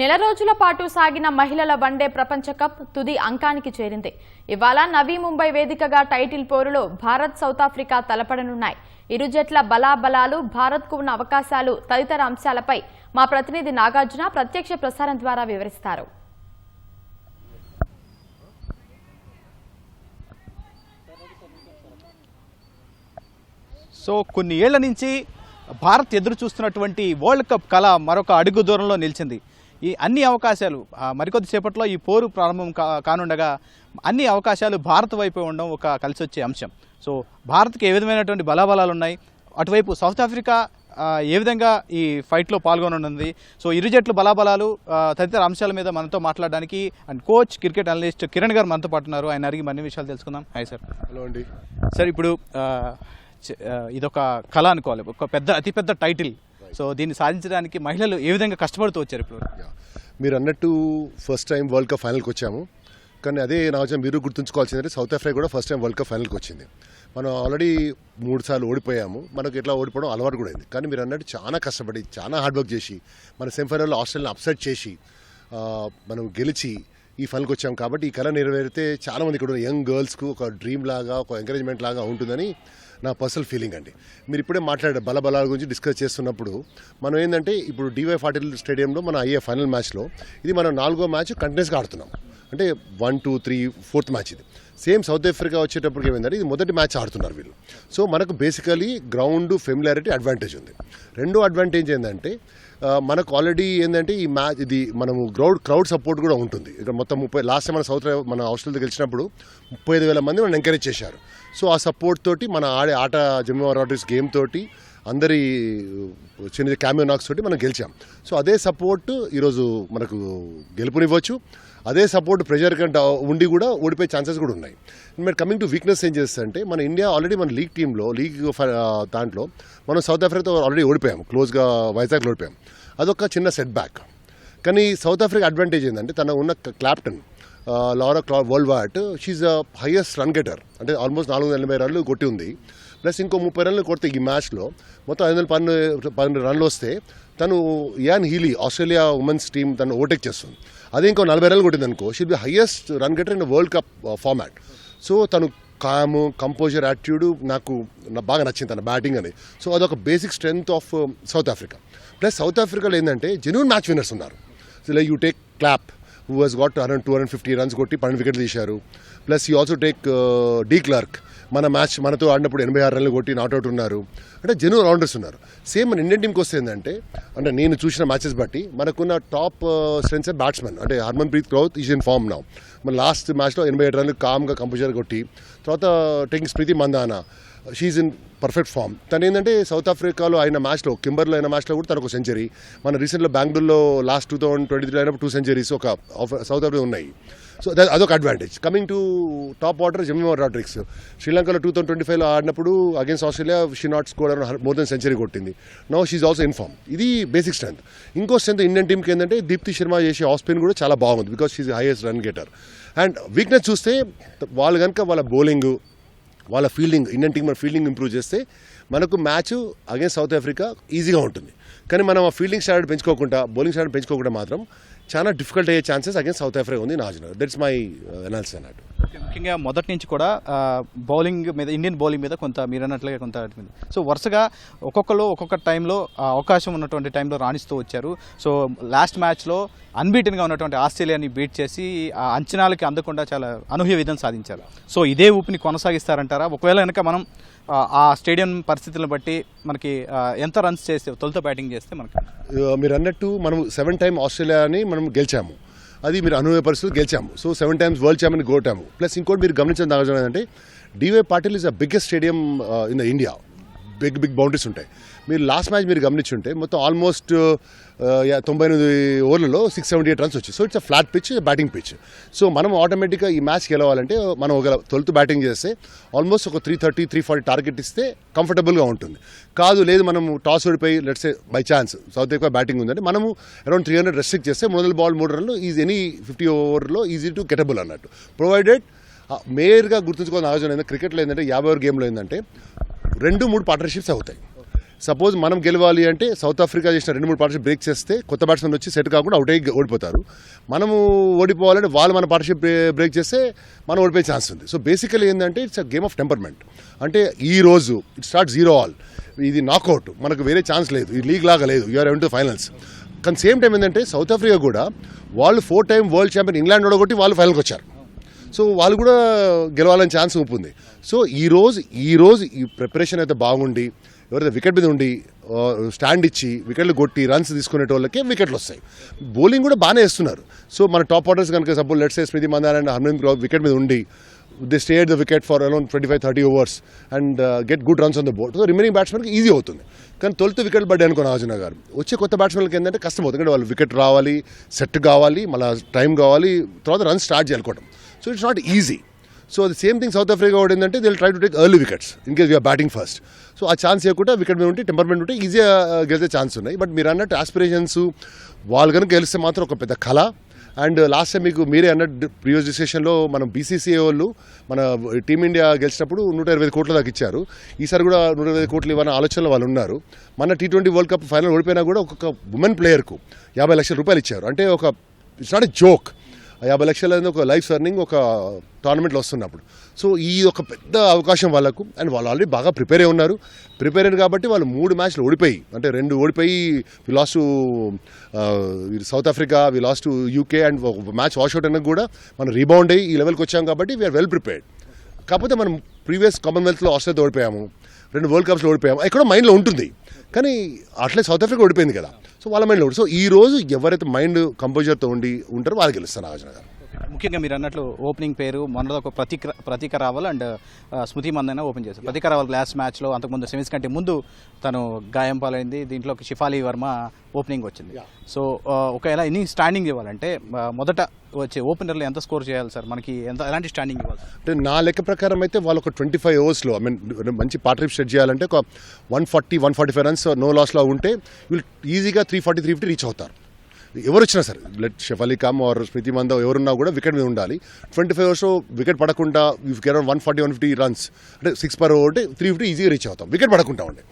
నెల రోజుల పాటు సాగిన మహిళల వన్డే ప్రపంచ కప్ తుది అంకానికి చేరింది. ఇవాళ నవీ ముంబై వేదికగా టైటిల్ పోరులో భారత్ సౌత్ ఆఫ్రికా తలపడనున్నాయి. ఇరు జట్ల బలాబలాలు భారత్కు ఉన్న అవకాశాలు తదితర అంశాలపై మా ప్రతినిధి నాగార్జున ప్రత్యక్ష ప్రసారం ద్వారా వివరిస్తారు. సో కొన్ని ఏళ్ళ నుంచి భారత్ ఎదురు చూస్తున్నటువంటి వరల్డ్ కప్ కళ మరొక అడుగు దూరంలో నిలిచింది. ఈ అన్ని అవకాశాలు మరికొద్ది సేపట్లో ఈ పోరు ప్రారంభం కా కానుండగా అన్ని అవకాశాలు భారత్ వైపు ఉండడం ఒక కలిసి వచ్చే అంశం. సో భారత్కి ఏ విధమైనటువంటి బలాబలాలు ఉన్నాయి అటువైపు సౌత్ ఆఫ్రికా ఏ విధంగా ఈ ఫైట్లో పాల్గొననుంది సో ఇరు జట్లు బలాబలాలు తదితర అంశాల మీద మనతో మాట్లాడడానికి and coach cricket analyst Kiran garu మనతో పాటు ఉన్నారు. ఆయన అడిగి మరిన్ని విషయాలు తెలుసుకుందాం. Hi sir. హలో అండి. సార్ ఇప్పుడు ఇదొక కళ అనుకోవాలి. ఒక పెద్ద అతిపెద్ద టైటిల్. సో దీన్ని సాధించడానికి మహిళలు ఏ విధంగా కష్టపడుతూ వచ్చారు ఇప్పుడు? మీరు అన్నట్టు ఫస్ట్ టైం వరల్డ్ కప్ ఫైనల్కి వచ్చాము. కానీ అదే నా మీరు గుర్తుంచుకోవాల్సిందంటే సౌత్ ఆఫ్రికా కూడా ఫస్ట్ టైం వరల్డ్ కప్ ఫైనల్కి వచ్చింది. మనం ఆల్రెడీ మూడు సార్లు ఓడిపోయాము. మనకు ఇట్లా ఓడిపోవడం అలవాటు కూడా అయింది. కానీ మీరు అన్నట్టు చాలా కష్టపడి చాలా హార్డ్ వర్క్ చేసి మన సెమీఫైనల్లో ఆస్ట్రేలియాని అప్సెట్ చేసి మనం గెలిచి ఈ ఫైనల్కి వచ్చాం కాబట్టి ఈ కళ నెరవేరితే చాలా మంది ఇక్కడ యంగ్ గర్ల్స్కు ఒక డ్రీమ్ లాగా ఒక ఎంకరేజ్మెంట్ లాగా ఉంటుందని నా పర్సనల్ ఫీలింగ్ అండి. మీరు ఇప్పుడే మాట్లాడే బలబలాల గురించి డిస్కస్ చేస్తున్నప్పుడు మనం ఏంటంటే ఇప్పుడు డివై ఫార్టీ స్టేడియంలో మన అయ్యే ఫైనల్ మ్యాచ్లో ఇది మనం నాలుగో మ్యాచ్ కంటిన్యూస్గా ఆడుతున్నాం. అంటే one two three fourth match ఇది. సేమ్ సౌత్ ఆఫ్రికా వచ్చేటప్పటికి ఏమైందంటే ఇది మొదటి మ్యాచ్ ఆడుతున్నారు వీళ్ళు. సో మనకు బేసికలీ గ్రౌండ్ ఫెమిలారిటీ అడ్వాంటేజ్ ఉంది. రెండో అడ్వాంటేజ్ ఏంటంటే మనకు ఆల్రెడీ ఏంటంటే ఈ మ్యాచ్ ఇది మనము గ్రౌడ్ క్రౌడ్ సపోర్ట్ కూడా ఉంటుంది. ఇక్కడ మొత్తం ముప్పై లాస్ట్ టైం మన సౌత్ మన ఆస్ట్రేలియా గెలిచినప్పుడు ముప్పై ఐదు వేల మంది మనం ఎంకరేజ్ చేశారు. సో ఆ సపోర్ట్ తోటి మన ఆడే ఆట జమ్మూ రాడ్రీస్ గేమ్ తోటి అందరి చిన్న క్యామియో నాక్స్ తోటి మనం గెలిచాం. సో అదే సపోర్ట్ ఈరోజు మనకు గెలుపునివ్వచ్చు. అదే సపోర్ట్ ప్రెజర్ కంటే ఉండి కూడా ఓడిపోయే ఛాన్సెస్ కూడా ఉన్నాయి. మరి కమింగ్ టు వీక్నెస్ ఏం చేస్తే అంటే మన ఇండియా ఆల్రెడీ మన లీగ్ టీంలో లీగ్ దాంట్లో మనం సౌత్ ఆఫ్రికాతో ఆల్రెడీ ఓడిపోయాం క్లోజ్గా వైజాగ్లో ఓడిపోయాం అదొక చిన్న సెట్ బ్యాక్ కానీ సౌత్ ఆఫ్రికా అడ్వాంటేజ్ ఏంటంటే తన ఉన్న క్లాప్టన్ లారా క్లా world what she's the highest run getter అంటే ఆల్మోస్ట్ నాలుగు వందల ఎనభై రన్లు కొట్టి ఉంది. ప్లస్ ఇంకో ముప్పై రన్లు కొడితే ఈ మ్యాచ్లో మొత్తం ఐదు వందల పన్నెండు పన్నెండు రన్లు వస్తే తను an Healy Australia women's team తను ఓవర్టేక్ చేస్తుంది. అదే ఇంకో నలభై రన్లు కొట్టింది అనుకో she'll be highest run getter in world cup format so తను కాము కంపోజర్ యాటిట్యూడ్ నాకు నాకు బాగా నచ్చింది తన బ్యాటింగ్ అని సో అదొక basic strength of South Africa plus South ఆఫ్రికాలో ఏంటంటే జెన్యున్ మ్యాచ్ విన్నర్స్ ఉన్నారు. So like you take Kapp who he's got around two hundred fifty runs కొట్టి పన్నెండు వికెట్లు తీశారు. Plus you also take de Klerk మన మ్యాచ్ మనతో ఆడినప్పుడు ఎనభై ఆరు రన్లు కొట్టి నాట్అవుట్ ఉన్నారు. అంటే జెన్యున్ రౌండర్స్ ఉన్నారు. సేమ్ మన ఇండియన్ టీంకి వస్తే ఏంటంటే అంటే నేను చూసిన మ్యాచెస్ బట్టి మనకున్న టాప్ స్ట్రెంగ్స్ బ్యాట్స్మెన్ అంటే Harmanpreet Kaur is in form నా మన లాస్ట్ మ్యాచ్లో ఎనభై ఏడు రన్లు కామ్గా కంపల్సరీ కొట్టి తర్వాత taking Smriti Mandhana she's in perfect form తను ఏంటంటే సౌత్ ఆఫ్రికాలో అయిన మ్యాచ్లో కింబర్లో అయిన మ్యాచ్లో కూడా తనకు సెంచరీ మన రీసెంట్లో బెంగళూరులో last two thousand twenty three అయినప్పుడు టూ సెంచరీస్ ఒక సౌత్ ఆఫ్రికా ఉన్నాయి. సో దట్ అదొక advantage coming to top order Jemimah Rodrigues శ్రీలంకలో టూ థౌసండ్ ట్వంటీ ఫైవ్లో ఆడినప్పుడు against Australia she not score more than century కొట్టింది. No she's also in form ఇది basic strength ఇంకో strength Indian టీమ్కి ఏంటంటే దీప్తి శర్మ చేసే ఆఫ్ స్పిన్ కూడా చాలా బాగుంది because she's highest run getter and weakness చూస్తే వాళ్ళు కనుక వాళ్ళ బౌలింగ్ వాళ్ళ ఫీల్డింగ్ ఇండియన్ టీం మన ఫీల్డింగ్ ఇంప్రూవ్ చేస్తే మనకు మ్యాచ్ అగేన్స్ సౌత్ ఆఫ్రికా ఈజీగా ఉంటుంది. కానీ మనం ఆ ఫీల్డింగ్ స్టాండర్డ్ పెంచుకోకుండా బౌలింగ్ స్టాండర్డ్ పెంచుకోకుండా మాత్రం చాలా డిఫికల్ట్ అయ్యే ఛాన్సెస్ అగేన్స్ సౌత్ ఆఫ్రికా ఉంది నా దట్స్ మై అనాలిసిస్ అన్నట్టు ముఖ్యంగా మొదటి నుంచి కూడా బౌలింగ్ మీద ఇండియన్ బౌలింగ్ మీద కొంత మీరు అన్నట్లుగా కొంత సో వరుసగా ఒక్కొక్కరు ఒక్కొక్క టైంలో అవకాశం ఉన్నటువంటి టైంలో రాణిస్తూ వచ్చారు. సో లాస్ట్ మ్యాచ్లో అన్బీటెన్గా ఉన్నటువంటి ఆస్ట్రేలియాని బీట్ చేసి ఆ అంచనాలకి అందకుండా చాలా అనూహ్య విధం సాధించారు. సో ఇదే ఊపిని కొనసాగిస్తారంటారా? ఒకవేళ కనుక మనం ఆ, స్టేడియం పరిస్థితులను బట్టి మనకి ఎంత రన్స్ చేస్తే తొలుత బ్యాటింగ్ చేస్తే మనకి మీరు అన్నట్టు మనం సెవెన్ టైమ్ ఆస్ట్రేలియాని మనం గెలిచాము. అది మీరు అనుభవ పరిస్థితులు గెలిచాము. So seven times world champion గోటాము. Plus ఇంకోటి మీరు గమనించిన దాని ఏంటంటే D Y Patil is the biggest stadium in the India. Big big boundaries ఉంటాయి. మీరు లాస్ట్ మ్యాచ్ మీరు గమనించుంటే మొత్తం ఆల్మోస్ట్ తొంభై ఎనిమిది ఓవర్లలో సిక్స్ సెవెంటీ ఎయిట్ రన్స్ వచ్చాయి. So it's a flat pitch batting pitch. So మనం ఆటోమేటిక్గా ఈ మ్యాచ్ గెలవాలంటే మనం ఒక తొలుతు బ్యాటింగ్ చేస్తే ఆల్మోస్ట్ ఒక three thirty three forty target ఇస్తే కంఫర్టబుల్గా ఉంటుంది. కాదు లేదు మనం టాస్ ఓడిపోయి లెట్స్ బై ఛాన్స్ సౌత్ ఎక్కువ బ్యాటింగ్ ఉందంటే మనము అరౌండ్ త్రీ హండ్రెడ్ రెస్ట్రిక్ట్ చేస్తే మూడు వందల బాల్ మూడు రన్లు ఈజ్ ఎనీ ఫిఫ్టీ ఓవర్లో ఈజీ టు గెటబుల్ అన్నట్టు. ప్రొవైడెడ్ మేయర్గా గుర్తుంచుకోవాల్సిన ఆలోచన ఏంటంటే క్రికెట్లో ఏంటంటే యాభై ఓవర్ గేమ్లో ఏంటంటే రెండు మూడు పార్ట్నర్షిప్స్ అవుతాయి. సపోజ్ మనం గెలవాలి అంటే సౌత్ ఆఫ్రికా చేసిన రెండు మూడు పార్ట్నర్షిప్ బ్రేక్ చేస్తే కొత్త బ్యాట్స్మెన్ వచ్చి సెట్ కాకుండా అవుట్ అయ్యి ఓడిపోతారు. మనము ఓడిపోవాలంటే వాళ్ళు మన పార్ట్నర్షిప్ బ్రేక్ చేస్తే మనం ఓడిపోయే ఛాన్స్ ఉంది. సో బేసికలీ ఏంటంటే it's a game of temperament అంటే ఈ రోజు ఇట్ స్టార్ట్ జీరో ఆల్ ఇది నాకౌట్ మనకు వేరే ఛాన్స్ లేదు. ఈ లీగ్ లాగా లేదు. యూఆర్ ఎవెన్ టు ఫైనల్స్ కానీ సేమ్ టైం ఏంటంటే సౌత్ ఆఫ్రికా కూడా వాళ్ళు four time world champion England ఓడగొట్టి వాళ్ళు ఫైనల్కి వచ్చారు సో వాళ్ళు కూడా గెలవాలని ఛాన్స్ ఉంటుంది సో ఈ రోజు ఈ రోజు ఈ ప్రిపరేషన్ అయితే బాగుండి ఎవరైతే వికెట్ మీద ఉండి స్టాండ్ ఇచ్చి వికెట్లు కొట్టి రన్స్ తీసుకునే వాళ్ళకే వికెట్లు వస్తాయి. బౌలింగ్ కూడా బాగానే వేస్తున్నారు సో మన టాప్ ఆర్డర్స్ కనుక suppose let's a Smriti Mandhana and Harman wicket మీద ఉండి they stay the wicket for alone twenty five thirty overs and get good runs on the board so remaining బ్యాట్స్మెన్కి easy అవుతుంది. కానీ తొలుత wicket పడ్డాయి అనుకో నాగార్జున గారు. వచ్చే కొత్త బ్యాట్స్మెన్కి ఏంటంటే కష్టం అవుతుంది. ఎందుకంటే వాళ్ళు వికెట్ రావాలి సెట్ కావాలి మళ్ళీ టైం కావాలి తర్వాత run start చేయాలనుకోవడం so it's not easy so అది సేమ్ థింగ్ సౌత్ ఆఫ్రికా కూడా ఏంటంటే they'll try to take early wickets in case you're batting first so ఆ ఛాన్స్ ఇవ్వకుండా వికెట్ మీద ఉంటే టెంపర్మెంట్ ఉంటే ఈజీగా uh, గెలిచే ఛాన్స్ ఉన్నాయి. బట్ మీరు అన్నట్టు ఆస్పిరేషన్స్ వాళ్ళు కనుక గెలిస్తే మాత్రం ఒక పెద్ద కళ. అండ్ లాస్ట్ టైం మీకు మీరే అన్నట్టు ప్రీవియస్ డిసిషన్లో మనం బీసీసీఏ వాళ్ళు మన uh, టీమిండియా గెలిచినప్పుడు నూట ఇరవై ఐదు కోట్ల దాకా ఇచ్చారు. ఈసారి కూడా నూట ఇరవై ఐదు కోట్లు ఇవ్వని ఆలోచనలో వాళ్ళు ఉన్నారు. మన T twenty world cup final ఓడిపోయినా కూడా ఒక్కొక్క ఉమెన్ ప్లేయర్కు యాభై లక్షల రూపాయలు ఇచ్చారు. అంటే ఒక ఇట్స్ నాట్ ఎ జోక్ యాభై లక్షలు అనేది ఒక లైఫ్ సర్నింగ్ ఒక టోర్నమెంట్లో వస్తున్నప్పుడు. సో ఈ ఒక పెద్ద అవకాశం వాళ్ళకు. అండ్ వాళ్ళు ఆల్రెడీ బాగా ప్రిపేర్ అయి ఉన్నారు. ప్రిపేర్ అయ్యారు కాబట్టి వాళ్ళు మూడు మ్యాచ్లు ఓడిపోయి అంటే రెండు ఓడిపోయి we lost uh, south Africa we lost UK and ఒక మ్యాచ్ వాష్అవుట్ అయినా కూడా మనం రీబౌండ్ అయ్యి ఈ లెవెల్కి వచ్చాం కాబట్టి వీఆర్ వెల్ ప్రిపేర్డ్ కాకపోతే మనం ప్రీవియస్ కామన్వెల్త్లో ఆస్ట్రేలియాతో ఓడిపోయాము రెండు వరల్డ్ కప్స్లో ఓడిపోయాము ఎక్కడో మైండ్లో ఉంటుంది. కానీ అట్లే సౌత్ ఆఫ్రికా ఓడిపోయింది కదా. సో వాళ్ళ మైండ్లో సో ఈ రోజు ఎవరైతే మైండ్ కంపోజర్తో ఉండి ఉంటారో వాళ్ళు గెలుస్తారు నాగార్జున గారు ముఖ్యంగా మీరు అన్నట్లు ఓపెనింగ్ పేరు మొన్న ఒక ప్రతీక ప్రతీక రావల్ అండ్ స్మృతి మందన ఓపెన్ చేశారు. ప్రతీక రావల్ లాస్ట్ మ్యాచ్లో అంతకుముందు సెమీస్ కంటే ముందు తను గాయం పాలైంది. దీంట్లో షిఫాలి వర్మ ఓపెనింగ్ వచ్చింది. సో ఒకవేళ ఇన్నింగ్ స్టాండింగ్ ఇవ్వాలంటే మొదట వచ్చే ఓపెనర్లు ఎంత స్కోర్ చేయాలి సార్? మనకి ఎంత ఎలాంటి స్టాండింగ్ ఇవ్వాలి అంటే నా లెక్క ప్రకారం అయితే వాళ్ళు ఒక ట్వంటీ ఫైవ్ అవర్స్లో ఐ మీన్ మంచి పార్ట్నర్షిప్ సెట్ చేయాలంటే ఒక one forty one forty five runs no లాస్లో ఉంటే వీళ్ళు ఈజీగా three forty three fifty reach అవుతారు. ఎవరు వచ్చినా సరే let chef come or Smriti Mandhana ఎవరున్నా కూడా వికెట్ మీద ఉండాలి. ట్వంటీ ఫైవ్ అవర్స్ వికెట్ పడకుండా around one forty one fifty runs అంటే six per over three fifty ఈజీగా రీచ్ అవుతాం. వికెట్ పడకుండా ఉండే.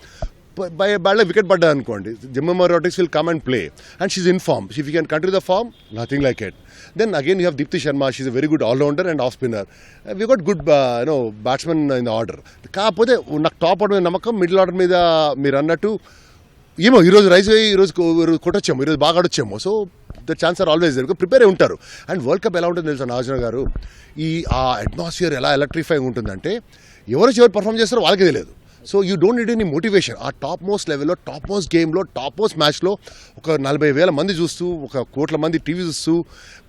బై బ్యాడ్లో వికెట్ పడ్డా అనుకోండి Jemimah Rodrigues will come and play and she's in form she can country the form nothing like it then again you have Deepti Sharma she's very good all-rounder and off spinner we got good you know batsmen in order కాకపోతే నాకు top order మీద నమ్మకం middle order మీద మీరు అన్నట్టు ఏమో ఈరోజు rice అయ్యి ఈరోజు కొట్టొచ్చాము ఈరోజు కొట్టొచ్చేమో ఈరోజు బాగా ఆడొచ్చాము. So the chance are always దగ్గర ప్రిపేర్ అయి ఉంటారు. అండ్ వరల్డ్ కప్ ఎలా ఉంటుంది తెలుసా నాగార్జున గారు? ఈ ఆ అట్మాస్ఫియర్ ఎలా ఎలక్ట్రిఫై ఉంటుందంటే ఎవరు ఎవరు పర్ఫామ్ చేస్తారో వాళ్ళకి తెలియదు. So you don't need any motivation ఆ టాప్ మోస్ట్ లెవెల్లో టాప్ మోస్ట్ గేమ్లో టాప్ మోస్ట్ మ్యాచ్లో ఒక నలభై వేల మంది చూస్తూ ఒక కోట్ల మంది టీవీ చూస్తూ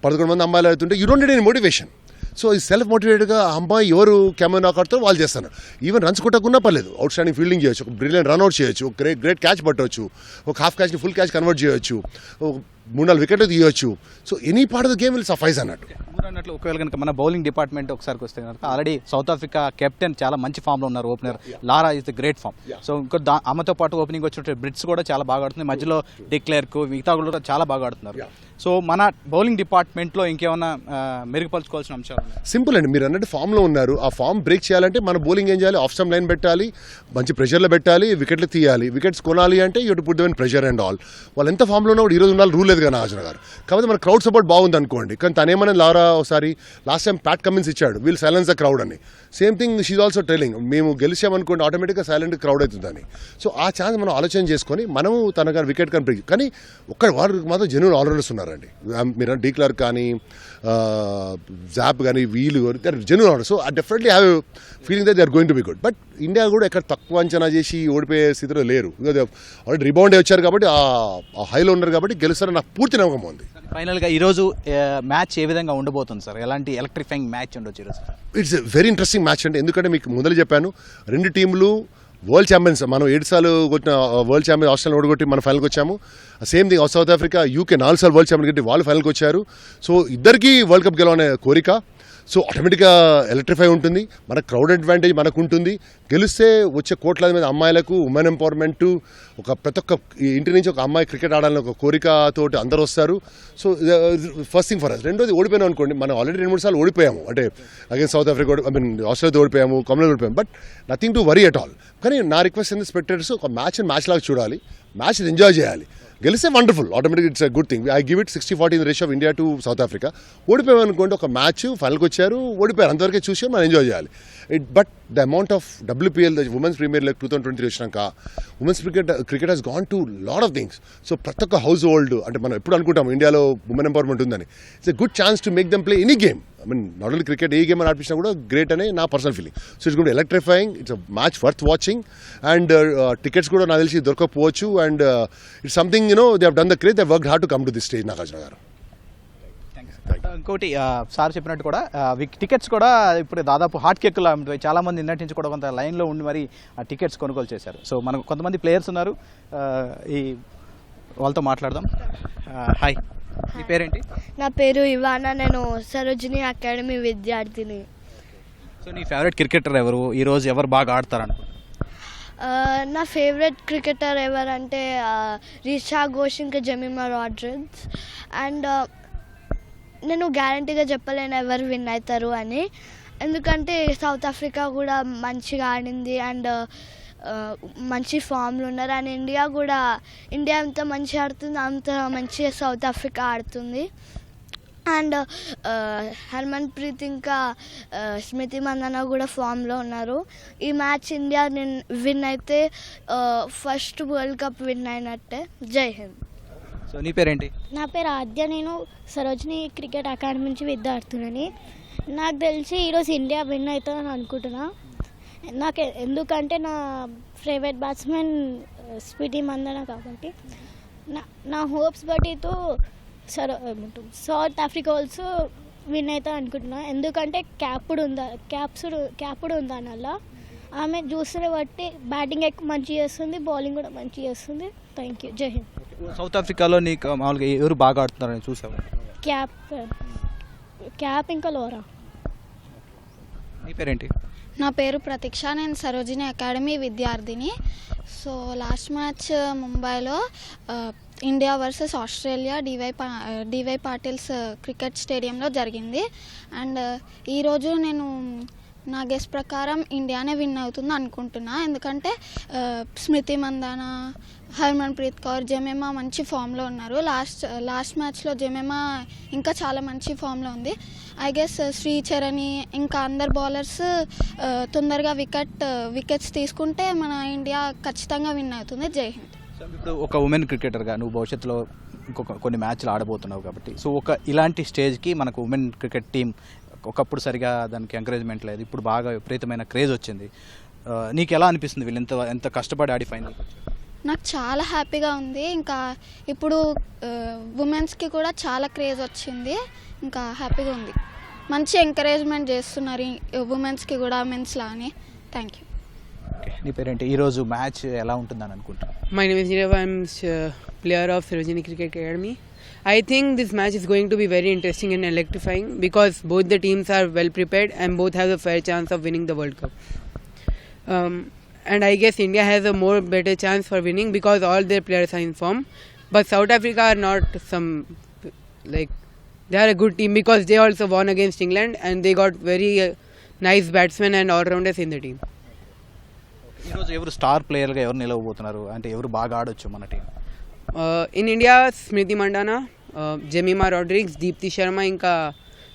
పదకొండు మంది అమ్మాయిలు అవుతుంటే you don't need any motivation so ఈ సెల్ఫ్ మోటివేటెడ్గా అమ్మాయి ఎవరు? కెమెరా నాకర్తో వాళ్ళు చేస్తారు ఈవెన్ రన్స్ కొట్టకున్నా పర్లేదు. అవుట్ స్టాండింగ్ ఫీల్డింగ్ చేయొచ్చు. ఒక బ్రిలియన్ రన్అట్ చేయొచ్చు. ఒక గ్రేట్ గ్రేట్ క్యాచ్ పట్టవచ్చు ఒక హాఫ్ క్యాచ్ని ఫుల్ క్యాచ్ కన్వర్ట్ చేయొచ్చు. ఒక మూడు నాలుగు వికెట్లు తీయొచ్చు. So any part of the game will suffice అన్నట్టు. అన్నట్లు ఒకవేళ కనుక మన బౌలింగ్ డిపార్ట్మెంట్ ఒకసారికి వస్తే కనుక ఆల్రెడీ సౌత్ ఆఫ్రికా కెప్టెన్ చాలా మంచి ఫామ్లో ఉన్నారు opener Laura is the great form so ఇంకో దా- ఆమెతో పాటు ఓపెనింగ్ వచ్చిన బ్రిట్స్ కూడా చాలా బాగా ఆడుతుంది మధ్యలో డిక్లేర్క్ మిగతా కూడా చాలా బాగా ఆడుతున్నారు. సో మన బౌలింగ్ డిపార్ట్మెంట్లో ఇంకేమైనా మెరుగుపరచుకోవాల్సిన అంశాలు సింపుల్ అండి మీరు అన్నట్టు ఫామ్లో ఉన్నారు. ఆ ఫామ్ బ్రేక్ చేయాలంటే మన బౌలింగ్ ఏం చేయాలి? ఆఫ్ స్టమ్ లైన్ పెట్టాలి మంచి ప్రెషర్లో పెట్టాలి వికెట్లు తీయాలి. వికెట్స్ కొనాలి అంటే you put them pressure and all వాళ్ళు ఎంత ఫామ్లో ఉన్నా కూడా ఈరోజు ఉండాలి రూల్ లేదు కదా నాగార్జున గారు. కాబట్టి మన క్రౌడ్ సపోర్ట్ బాగుంది అనుకోండి. కానీ తనేమన్నా లారా ఒకసారి లాస్ట్ టైం ప్యాట్ కమిన్స్ ఇచ్చాడు వీల్ సైలెన్స్ ద క్రౌడ్ అని. Same thing she's also telling మేము గెలిచామనుకోండి ఆటోమేటిక్గా సైలెంట్ క్రౌడ్ అవుతుందని సో ఆ ఛాన్స్ మనం ఆలోచన చేసుకొని మనము తన కానీ వికెట్ కానీ కానీ ఒక్కడ వారు మాత్రం జెన్యున్ ఆల్రౌండర్స్ ఉన్నారండి మీరు డీ క్లర్క్ కానీ జాప్ కానీ వీలు there genuine order so definitely have feeling that they are going to be good but India కూడా ఎక్కడ తక్కువ అంచనా చేసి ఓడిపోయే స్థితిలో లేరు. ఆల్రెడీ రిబౌండ్ వచ్చారు కాబట్టి ఆ హైలో ఉన్నారు కాబట్టి గెలుస్తారని నాకు పూర్తి నమ్మకం ఉంది. ఫైనల్గా ఈ రోజు మ్యాచ్ ఏ విధంగా ఉండబోతుంది సార్? ఎలాంటి ఎలక్ట్రిఫైయింగ్ మ్యాచ్ ఉండొచ్చు ఈరోజు ఇట్స్ వెరీ ఇంట్రెస్టింగ్ మ్యాచ్ అండి. ఎందుకంటే మీకు మొదలు చెప్పాను రెండు టీంలు వరల్డ్ ఛాంపియన్స్ మనం ఏడు సార్లు కొట్టిన వరల్డ్ ఛాంపియన్ ఆస్ట్రేలియా ఓడగొట్టి మనం ఫైనల్కి వచ్చాము. Same thing south Africa UK నాలుగు సార్లు వరల్డ్ ఛాంపియన్ గట్టి వాళ్ళు ఫైనల్కి వచ్చారు. సో ఇద్దరికీ వరల్డ్ కప్ గెలవనే కోరిక. సో ఆటోమేటిక్గా ఎలక్ట్రిఫై ఉంటుంది. మన క్రౌడ్ అడ్వాంటేజ్ మనకు ఉంటుంది గెలిస్తే వచ్చే కోట్లాది మంది అమ్మాయిలకు ఉమెన్ ఎంపవర్మెంట్ ఒక ప్రతి ఒక్క ఇంటి నుంచి ఒక అమ్మాయి క్రికెట్ ఆడాలని ఒక కోరికతోటి అందరూ వస్తారు. So first thing for us రెండోది ఓడిపోయినాం అనుకోండి మనం ఆల్రెడీ రెండు మూడు సార్లు ఓడిపోయాము. అంటే again south Africa I mean ఆస్ట్రేలియాతో ఓడిపోయాము కమలో ఓడిపోయాము. But nothing to worry at all కానీ నా రిక్వెస్ట్ ఏంది స్పెక్టర్స్ ఒక మ్యాచ్ మ్యాచ్ లాగా చూడాలి. మ్యాచ్ ఎంజాయ్ చేయాలి. గెలిస్తే wonderful automatic it's good thing I give it sixty forty ratio of India to south Africa ఓడిపోయామనుకోండి ఒక మ్యాచ్ ఫైనల్కి వచ్చారు ఓడిపోయారు. అంతవరకే చూసి మనం ఎంజాయ్ చేయాలి. It but the amount of WPL the women's premier league two thousand twenty వచ్చినాక women's cricket cricket has gone to lot of things so ప్రతి ఒక్క హౌస్ హోల్డ్ అంటే మనం ఎప్పుడు అనుకుంటాం ఇండియాలో ఉమెన్ ఎంపవర్మెంట్ ఉందని. It's a good chance to make them play any game I mean not only cricket a game అని ఆడిపించినా కూడా గ్రేట్ అనే నా personal feeling so it's good electrifying it's match worth watching and tickets కూడా నాకు తెలిసి దొరకకపోవచ్చు. And it's something you know they have done the craze they work hard to come to this stage Nagarjuna garu. ఇంకోటి sir చెప్పినట్టు కూడా tickets కూడా ఇప్పుడు దాదాపు hot కేక్లా ఉంటుంది చాలా మంది నిన్నటి నుంచి కూడా కొంత లైన్లో ఉండి మరి ఆ టికెట్స్ కొనుగోలు చేశారు. సో మనకు కొంతమంది ప్లేయర్స్ ఉన్నారు. ఈ వాళ్ళతో మాట్లాడదాం. హాయ్. మీ పేరేంటి? నా పేరు ఇవానా. నేను సరోజిని అకాడమీ విద్యార్థిని. సో నీ ఫేవరెట్ క్రికెటర్ ఎవరు? ఈ రోజు ఎవరు బాగా ఆడతారు అనుకో ఆ, నా ఫేవరెట్ క్రికెటర్ ఎవరంటే రిషా ఘోష్ ఇంకా జమీమా రాడ్రిగ్స్ అండ్ నేను గ్యారంటీగా చెప్పలేను ఎవరు విన్ అవుతారు అని. ఎందుకంటే సౌత్ ఆఫ్రికా కూడా మంచిగా ఆడింది అండ్ మంచి ఫామ్లో ఉన్నారు. అండ్ ఇండియా కూడా ఇండియా ఎంత మంచిగా ఆడుతుంది అంత మంచిగా సౌత్ ఆఫ్రికా ఆడుతుంది. అండ్ హర్మన్ ప్రీత్ ఇంకా స్మృతి మందన కూడా ఫామ్లో ఉన్నారు. ఈ మ్యాచ్ ఇండియా విన్ అయితే ఫస్ట్ వరల్డ్ కప్ విన్ అయినట్టే. జై హింద్. సో నీ పేరేంటి? నా పేరు ఆద్య నేను సరోజిని క్రికెట్ అకాడమీ నుంచి విద్యార్థులని నాకు తెలిసి ఈరోజు ఇండియా విన్ అవుతుందని అనుకుంటున్నా. నాకు ఎందుకంటే నా ఫేవరెట్ బ్యాట్స్మెన్ స్పీటీ మందన కాబట్టి. నా నా హోప్స్ బట్టితో సరో సౌత్ ఆఫ్రికా ఆల్సో విన్ అవుతా అనుకుంటున్నా. ఎందుకంటే క్యాప్డ్ ఉందా క్యాప్స్ క్యాప్డ్ ఉందా నల్లా ఆమె చూస్తున్న బట్టి బ్యాటింగ్ ఎక్కువ మంచి చేస్తుంది బౌలింగ్ కూడా మంచి చేస్తుంది. థ్యాంక్ యూ జై హింద్. సౌత్ ఆఫ్రికాలో నీకు మామూలుగా ఎవరు బాగా ఆడుతున్నారని చూసావు? క్యాప్ క్యాప్ ఇంకా లోరా. నీ పేరేంటి? నా పేరు ప్రతీక్ష. నేను సరోజిని అకాడమీ విద్యార్థిని. సో లాస్ట్ మ్యాచ్ ముంబైలో ఇండియా వర్సెస్ ఆస్ట్రేలియా డివై పా డివై పాటిల్స్ క్రికెట్ స్టేడియంలో జరిగింది. అండ్ ఈరోజు నేను నా గెస్ ప్రకారం ఇండియానే విన్ అవుతుంది అనుకుంటున్నా. ఎందుకంటే స్మృతి మందాన హర్మన్ ప్రీత్ కౌర్ జమేమా మంచి ఫామ్లో ఉన్నారు. లాస్ట్ లాస్ట్ మ్యాచ్లో జమేమా ఇంకా చాలా మంచి ఫామ్లో ఉంది. ఐ గెస్ శ్రీచరణి ఇంకా అందరు బౌలర్స్ తొందరగా వికెట్ వికెట్స్ తీసుకుంటే మన ఇండియా ఖచ్చితంగా విన్ అవుతుంది. జై హింద్. ఇప్పుడు ఒక ఉమెన్ క్రికెటర్గా నువ్వు భవిష్యత్తులో ఇంకొక కొన్ని మ్యాచ్లు ఆడబోతున్నావు కాబట్టి సో ఒక ఇలాంటి స్టేజ్కి మనకు ఉమెన్ క్రికెట్ టీం ఒకప్పుడు సరిగా దానికి ఎంకరేజ్మెంట్ లేదు. ఇప్పుడు బాగా విపరీతమైన క్రేజ్ వచ్చింది. నీకు ఎలా అనిపిస్తుంది వీళ్ళు ఎంత ఎంత కష్టపడి ఆడి ఫైనల్? నాకు చాలా హ్యాపీగా ఉంది. ఇంకా ఇప్పుడు ఉమెన్స్కి కూడా చాలా క్రేజ్ వచ్చింది. ఇంకా హ్యాపీగా ఉంది. మంచి ఎంకరేజ్మెంట్ చేస్తున్నారు ఉమెన్స్కి కూడా మెన్స్లా అని. Thank you ఓకే నీ పేరేంటి ఈరోజు మ్యాచ్ ఎలా ఉంటుందని అనుకుంటున్నాను My name is Nirav. I'm uh, player of Sarojini Cricket Academy. I think this match is going to be very interesting and electrifying because both the teams are well prepared and both have a fair chance of winning the World Cup. Um, and I guess India has a more better chance for winning because all their players are in form. But South Africa are not some like they are a good team because they also won against England and they got very uh, nice batsmen and all rounders in the team. ఈరోజు ఎవరు star ప్లేయర్గా ఎవరు నిలవబోతున్నారు? అంటే ఎవరు బాగా ఆడొచ్చు మన team? India, Smriti Mandana, uh, Jemima Rodriguez, Deepthi Sharma, ఇంకా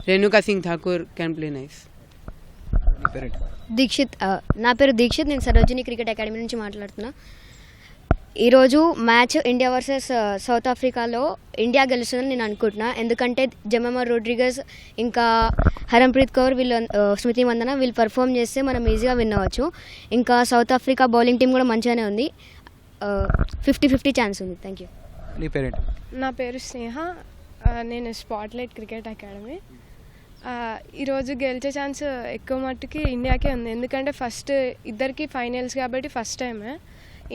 Renuka Singh Thakur can play nice Dikshit నా పేరు దీక్షిత్ నేను సరోజిని క్రికెట్ అకాడమీ నుంచి మాట్లాడుతున్నా. ఈరోజు మ్యాచ్ ఇండియా వర్సెస్ సౌత్ ఆఫ్రికాలో ఇండియా గెలుస్తుందని నేను అనుకుంటున్నా. ఎందుకంటే జమమా రోడ్రిగస్ ఇంకా హరంప్రీత్ కౌర్ వీళ్ళు స్మృతి మందన వీళ్ళు పర్ఫామ్ చేస్తే మనం ఈజీగా విన్ అవ్వచ్చు. ఇంకా సౌత్ ఆఫ్రికా బౌలింగ్ టీం కూడా మంచిగానే ఉంది. ఫిఫ్టీ ఫిఫ్టీ ఛాన్స్ ఉంది. థ్యాంక్ యూ నీ పేరేంటి? నా పేరు స్నేహ. నేను స్పాట్లైట్ క్రికెట్ అకాడమీ ఈరోజు గెలిచే ఛాన్స్ ఎక్కువ మట్టుకి ఇండియాకే ఉంది. ఎందుకంటే ఫస్ట్ ఇద్దరికి ఫైనల్స్ కాబట్టి ఫస్ట్ టైమే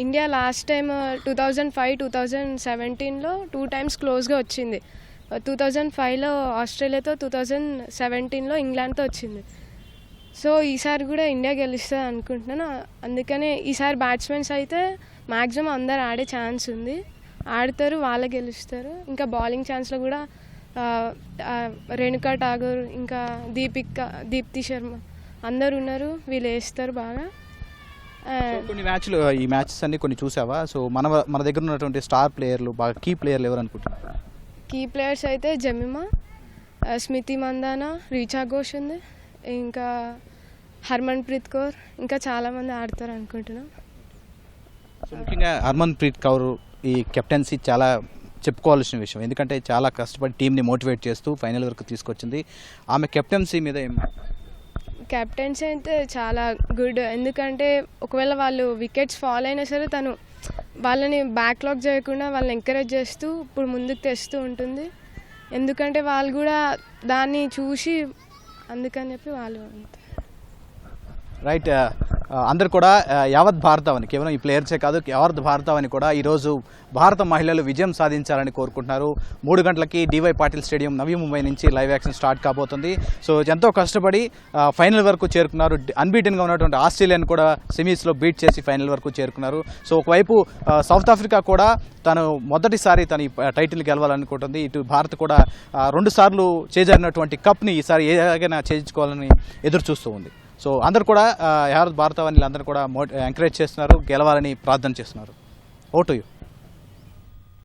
India last time two thousand five two thousand సెవెంటీన్లో టూ టైమ్స్ క్లోజ్గా వచ్చింది. టూ థౌజండ్ ఫైవ్లో ఆస్ట్రేలియాతో టూ థౌజండ్ సెవెంటీన్లో ఇంగ్లాండ్తో వచ్చింది. సో ఈసారి కూడా ఇండియా గెలుస్తుంది అనుకుంటున్నాను. అందుకనే ఈసారి బ్యాట్స్మెన్స్ అయితే మ్యాక్సిమం అందరు ఆడే ఛాన్స్ ఉంది. ఆడతారు వాళ్ళే గెలుస్తారు. ఇంకా బౌలింగ్ ఛాన్స్లో కూడా uh, uh, రేణుకా ఠాగూర్ ఇంకా దీపిక దీప్తి శర్మ అందరు ఉన్నారు. వీళ్ళు వేస్తారు బాగా. కొన్ని మ్యాచ్లు ఈ మ్యాచెస్ అన్ని కొన్ని చూసావా? సో మన మన దగ్గర ఉన్నటువంటి స్టార్ ప్లేయర్లు బాగా కీ ప్లేయర్లు ఎవరు అనుకుంటున్నారు? కీ ప్లేయర్స్ అయితే జమిమా స్మితి మందాన రీచా ఘోష్ ఉంది ఇంకా హర్మన్ ప్రీత్ కౌర్ ఇంకా చాలామంది ఆడతారు అనుకుంటున్నాం. సో ముఖ్యంగా హర్మన్ ప్రీత్ కౌర్ ఈ కెప్టెన్సీ చాలా చెప్పుకోవాల్సిన విషయం. ఎందుకంటే చాలా కష్టపడి టీంని మోటివేట్ చేస్తూ ఫైనల్ వరకు తీసుకొచ్చింది. ఆమె కెప్టెన్సీ మీద కెప్టెన్స్ అయితే చాలా గుడ్ ఎందుకంటే ఒకవేళ వాళ్ళు వికెట్స్ ఫాల్ అయినా సరే తను వాళ్ళని బ్యాక్లాగ్ చేయకుండా వాళ్ళని ఎంకరేజ్ చేస్తూ ఇప్పుడు ముందుకు తెస్తూ ఉంటుంది. ఎందుకంటే వాళ్ళు కూడా దాన్ని చూసి అందుకని చెప్పి వాళ్ళు రైట్ uh, uh, అందరు కూడా uh, యావత్ భారతవని కేవలం ఈ ప్లేయర్సే కాదు యావత్ భారతవని కూడా ఈరోజు భారత మహిళలు విజయం సాధించాలని కోరుకుంటున్నారు. మూడు గంటలకి డివై పాటిల్ స్టేడియం నవీ ముంబై నుంచి లైవ్ యాక్షన్ స్టార్ట్ కాబోతుంది. సో ఎంతో కష్టపడి ఫైనల్ వరకు చేరుకున్నారు. అన్బీటెన్గా ఉన్నటువంటి ఆస్ట్రేలియాని కూడా సెమీస్లో బీట్ చేసి ఫైనల్ వరకు చేరుకున్నారు. సో ఒకవైపు సౌత్ ఆఫ్రికా కూడా తను మొదటిసారి తన టైటిల్ గెలవాలనుకుంటుంది. ఇటు భారత్ కూడా రెండుసార్లు చేజారినటువంటి కప్ని ఈసారి ఏదైనా చేయించుకోవాలని ఎదురు చూస్తూ ఉంది. సో అందరు కూడా యావత్ భారతవాణిలు అందరూ కూడా మో ఎంకరేజ్ చేస్తున్నారు గెలవాలని ప్రార్థన చేస్తున్నారు. ఓ టు యూ